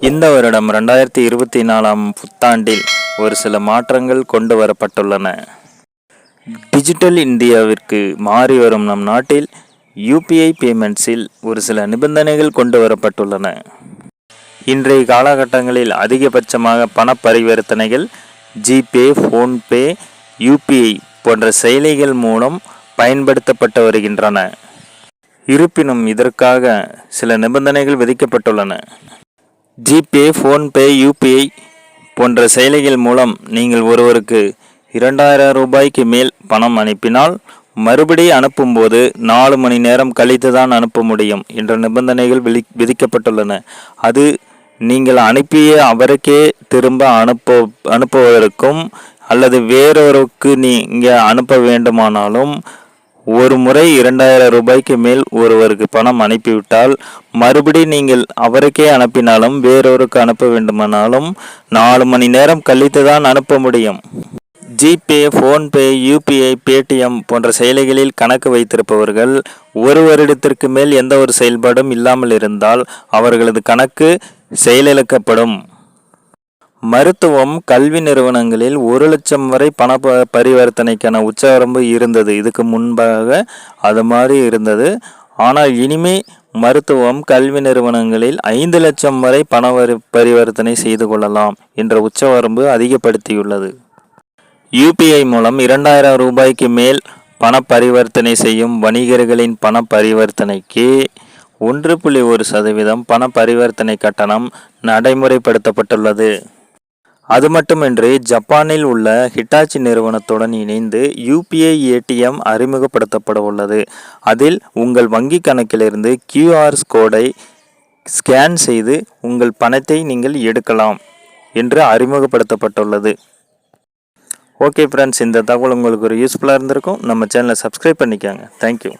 இந்த வருடம் ரெண்டாயிரத்தி இருபத்தி நாலாம் புத்தாண்டில் ஒரு சில மாற்றங்கள் கொண்டு வரப்பட்டுள்ளன. டிஜிட்டல் இந்தியாவிற்கு மாறி வரும் நம் நாட்டில் யூபிஐ பேமெண்ட்ஸில் ஒரு சில நிபந்தனைகள் கொண்டு வரப்பட்டுள்ளன. இன்றைய காலகட்டங்களில் அதிகபட்சமாக பண பரிவர்த்தனைகள் ஜிபே ஃபோன்பே யூபிஐ போன்ற செயலிகள் மூலம் பயன்படுத்தப்பட்டு வருகின்றன. இருப்பினும் இதற்காக சில நிபந்தனைகள் விதிக்கப்பட்டுள்ளன. ஜிபே ஃபோன்பே யூபிஐ போன்ற செயலிகள் மூலம் நீங்கள் ஒருவருக்கு இரண்டாயிரம் ரூபாய்க்கு மேல் பணம் அனுப்பினால் மறுபடி அனுப்பும்போது நாலு மணி நேரம் கழித்து தான் அனுப்ப முடியும் என்ற நிபந்தனைகள் விதி விதிக்கப்பட்டுள்ளன. அது நீங்கள் அனுப்பிய அவருக்கே திரும்ப அனுப்ப அனுப்புவதற்கும் அல்லது வேறொருக்கு நீங்கள் அனுப்ப வேண்டுமானாலும் ஒரு முறை இரண்டாயிரம் ரூபாய்க்கு மேல் ஒருவருக்கு பணம் அனுப்பிவிட்டால் மறுபடி நீங்கள் அவருக்கே அனுப்பினாலும் வேறொருக்கு அனுப்ப வேண்டுமானாலும் நாலு மணி நேரம் கழித்து தான் அனுப்ப முடியும். ஜிபே ஃபோன்பே யூபிஐ பேடிஎம் போன்ற செயலிகளில் கணக்கு வைத்திருப்பவர்கள் ஒரு வருடத்திற்கு மேல் எந்த ஒரு செயல்பாடும் இல்லாமல் இருந்தால் அவர்களது கணக்கு செயலிழக்கப்படும். மருத்துவம் கல்வி நிறுவனங்களில் ஒரு லட்சம் வரை பண பரிவர்த்தனைக்கான உச்சவரம்பு இருந்தது. இதுக்கு முன்பாக அது மாதிரி இருந்தது. ஆனால் இனிமே மருத்துவம் கல்வி நிறுவனங்களில் ஐந்து லட்சம் வரை பண வரி- பரிவர்த்தனை செய்து கொள்ளலாம் என்ற உச்சவரம்பு அதிகப்படுத்தியுள்ளது. யூபிஐ மூலம் இரண்டாயிரம் ரூபாய்க்கு மேல் பண பரிவர்த்தனை செய்யும் வணிகர்களின் பண பரிவர்த்தனைக்கு ஒன்று புள்ளி ஒரு சதவீதம் பண பரிவர்த்தனை கட்டணம் நடைமுறைப்படுத்தப்பட்டுள்ளது. அது மட்டுமின்றி ஜப்பானில் உள்ள ஹிட்டாச்சி நிறுவனத்துடன் இணைந்து யூபிஐ ஏடிஎம் அறிமுகப்படுத்தப்பட உள்ளது. அதில் உங்கள் வங்கி கணக்கிலிருந்து கியூஆர் கோடை ஸ்கேன் செய்து உங்கள் பணத்தை நீங்கள் எடுக்கலாம் என்று அறிமுகப்படுத்தப்பட்டுள்ளது. ஓகே ஃப்ரெண்ட்ஸ் இந்த தகவல் உங்களுக்கு ஒரு யூஸ்ஃபுல்லாக இருந்திருக்கும். நம்ம சேனலை சப்ஸ்கிரைப் பண்ணிக்கோங்க. தேங்க்யூ.